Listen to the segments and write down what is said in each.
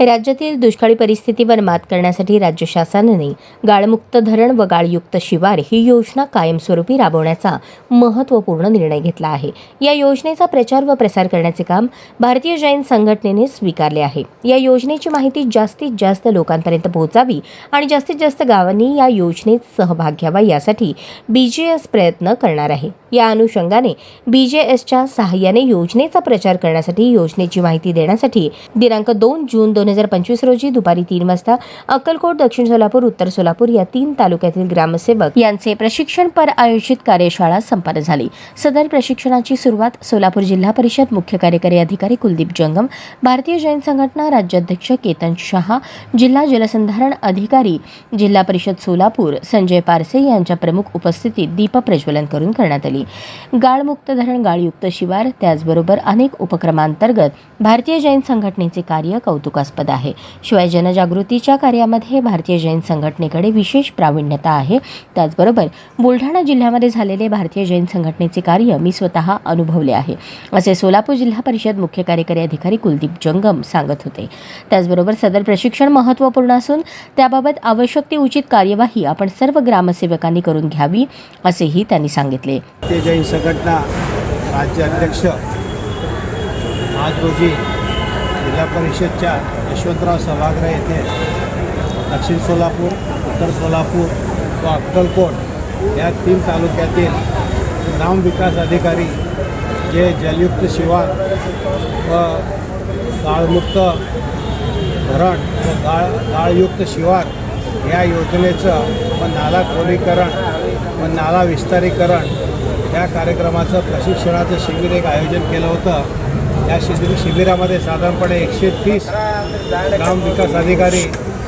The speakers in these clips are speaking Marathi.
राज्यातील दुष्काळी परिस्थितीवर मात करण्यासाठी राज्य शासनाने गाळमुक्त धरण व गाळयुक्त शिवार ही योजना कायमस्वरूपी राबवण्याचा महत्त्वपूर्ण निर्णय घेतला आहे. या योजनेचा प्रचार व प्रसार करण्याचे काम भारतीय जैन संघटनेने स्वीकारले आहे. या योजनेची माहिती जास्तीत जास्त लोकांपर्यंत पोहोचावी आणि जास्तीत जास्त गावांनी या योजनेत सहभाग घ्यावा यासाठी बीजेएस प्रयत्न करणार आहे. या अनुषंगाने बीजेएसच्या सहाय्याने योजनेचा प्रचार करण्यासाठी योजनेची माहिती देण्यासाठी दिनांक दोन जून दोन दोन हजार पंचवीस रोजी दुपारी तीन वाजता अक्कलकोट दक्षिण सोलापूर उत्तर सोलापूर या तीन तालुक्यातील ग्रामसेवक यांचे प्रशिक्षण पर आयोजित कार्यशाळा संपन्न झाली. सदर प्रशिक्षणाची सुरुवात सोलापूर जिल्हा परिषद मुख्य कार्यकारी अधिकारी कुलदीप जंगम भारतीय जैन संघटना राज्याध्यक्ष केतन शहा जिल्हा जलसंधारण अधिकारी जिल्हा परिषद सोलापूर संजय पारसे यांच्या प्रमुख उपस्थितीत दीप प्रज्वलन करून करण्यात आली. गाळमुक्त धरण गाळयुक्त शिवार त्याचबरोबर अनेक उपक्रमांतर्गत भारतीय जैन संघटनेचे कार्य कौतुकास्पद आहे. शिवाय जनजागृतीच्या कार्यामध्ये भारतीय जैन संघटनेकडे विशेष प्रावीण्यता आहे. त्याचबरोबर बुलढाणा जिल्ह्यामध्ये झालेले भारतीय जैन संघटनेचे कार्य मी स्वतः अनुभवले आहे असे सोलापूर जिल्हा परिषद मुख्य कार्यकारी अधिकारी कुलदीप जंगम सांगत होते. त्याचबरोबर सदर प्रशिक्षण महत्त्वपूर्ण असून त्याबाबत आवश्यक ती उचित कार्यवाही आपण सर्व ग्रामसेवकांनी करून घ्यावी असेही त्यांनी सांगितले. जैन संघटना राज्य अध्यक्ष आज रोजी जिल्हा परिषदच्या यशवंतराव सभागृह येथे दक्षिण सोलापूर उत्तर सोलापूर व अक्कलकोट या तीन तालुक्यातील ग्रामविकास अधिकारी जे जलयुक्त शिवार व गाळमुक्त धरण व गाळ गाळयुक्त शिवार या योजनेचं व नाला खोलीकरण व नाला विस्तारीकरण या कार्यक्रमाचं प्रशिक्षणाचं शिबिर एक आयोजन केलं होतं. या शिबिर शिबिरामध्ये साधारणपणे एकशे तीस ग्रामविकास अधिकारी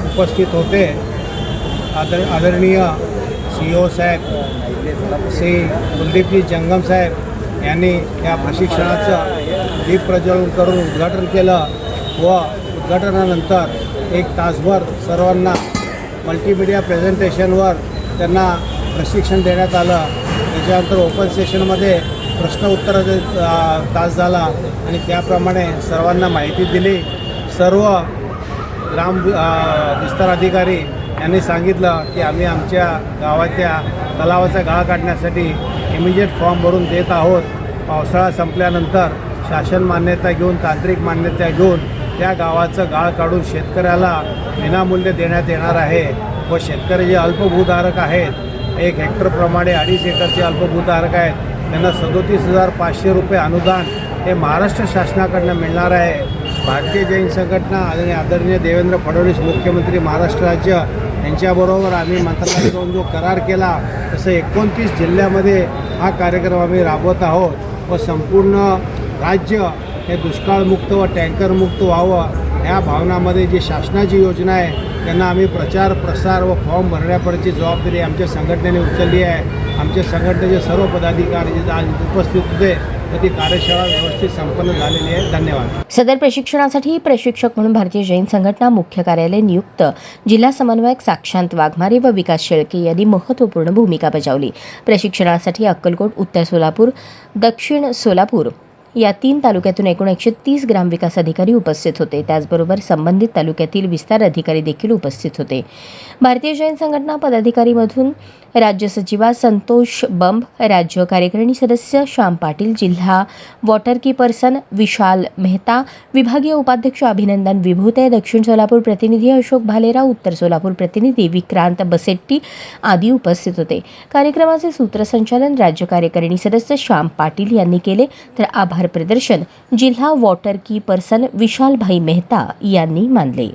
उपस्थित होते. आदर आदरणीय सी ओ साहेब श्री कुलदीपजी जंगम साहेब यांनी या प्रशिक्षणाचं दीप प्रज्वलन करून उद्घाटन केलं व उद्घाटनानंतर एक तासभर सर्वांना मल्टीमीडिया प्रेझेंटेशनवर त्यांना प्रशिक्षण देण्यात आलं. त्याच्यानंतर ओपन सेशनमध्ये प्रश्न उत्तराचा तास झाला आणि त्याप्रमाणे सर्वांना माहिती दिली. सर्व ग्राम विस्तार अधिकारी यांनी सांगितलं की आम्ही आमच्या गावाच्या तलावाचा गाळ काढण्यासाठी इमिजिएट फॉर्म भरून देत आहोत. पावसाळा संपल्यानंतर शासन मान्यता घेऊन तांत्रिक मान्यता घेऊन त्या गावाचं गाळ काढून शेतकऱ्याला विनामूल्य देण्यात येणार आहे. व शेतकरी जे अल्पभूधारक आहेत एक हेक्टरप्रमाणे अडीच एकरचे अल्पभूधारक आहेत त्यांना सदोतीस हजार पाचशे रुपये अनुदान हे महाराष्ट्र शासनाकडनं मिळणार आहे. भारतीय जैन संघटना आणि आदरणीय देवेंद्र फडणवीस मुख्यमंत्री महाराष्ट्र राज्य यांच्याबरोबर आम्ही मंत्रालयात जाऊन जो करार केला तसं एकोणतीस जिल्ह्यामध्ये हा कार्यक्रम आम्ही राबवत आहोत व संपूर्ण राज्य हे दुष्काळमुक्त व टँकरमुक्त व्हावं ह्या भावनामध्ये जी शासनाची योजना आहे त्यांना आम्ही प्रचार प्रसार व फॉर्म भरण्यापर्यंतची जबाबदारी आमच्या संघटनेने उचलली आहे. आमच्या संघटनेचे सर्व पदाधिकारी जे आज उपस्थित होते तर ती कार्यशाळा व्यवस्थित संपन्न झालेली आहे. धन्यवाद. सदर प्रशिक्षणासाठी प्रशिक्षक म्हणून भारतीय जैन संघटना मुख्य कार्यालय नियुक्त. जिल्हा समन्वयक साक्षांत वाघमारे व विकास शेळके यांनी महत्त्वपूर्ण भूमिका बजावली. प्रशिक्षणासाठी अक्कलकोट उत्तर सोलापूर दक्षिण सोलापूर या तीन तालुक्यातून एकूण एकशे तीस ग्रामविकास अधिकारी उपस्थित होते. त्याचबरोबर संबंधित तालुक्यातील विस्तार अधिकारी देखील उपस्थित होते. भारतीय जैन संघटना पदाधिकारीमधून राज्य सचिवा संतोष बंब राज्य कार्यकारिणी सदस्य श्याम पाटील जिल्हा वॉटर की पर्सन विशाल मेहता विभागीय उपाध्यक्ष अभिनंदन विभूते दक्षिण सोलापूर प्रतिनिधी अशोक भालेराव उत्तर सोलापूर प्रतिनिधी विक्रांत बसेट्टी आदी उपस्थित होते. कार्यक्रमाचे सूत्रसंचालन राज्य कार्यकारिणी सदस्य श्याम पाटील यांनी केले. तर आभार प्रदर्शन जिल्हा वॉटर की पर्सन विशालभाई मेहता यांनी मानले.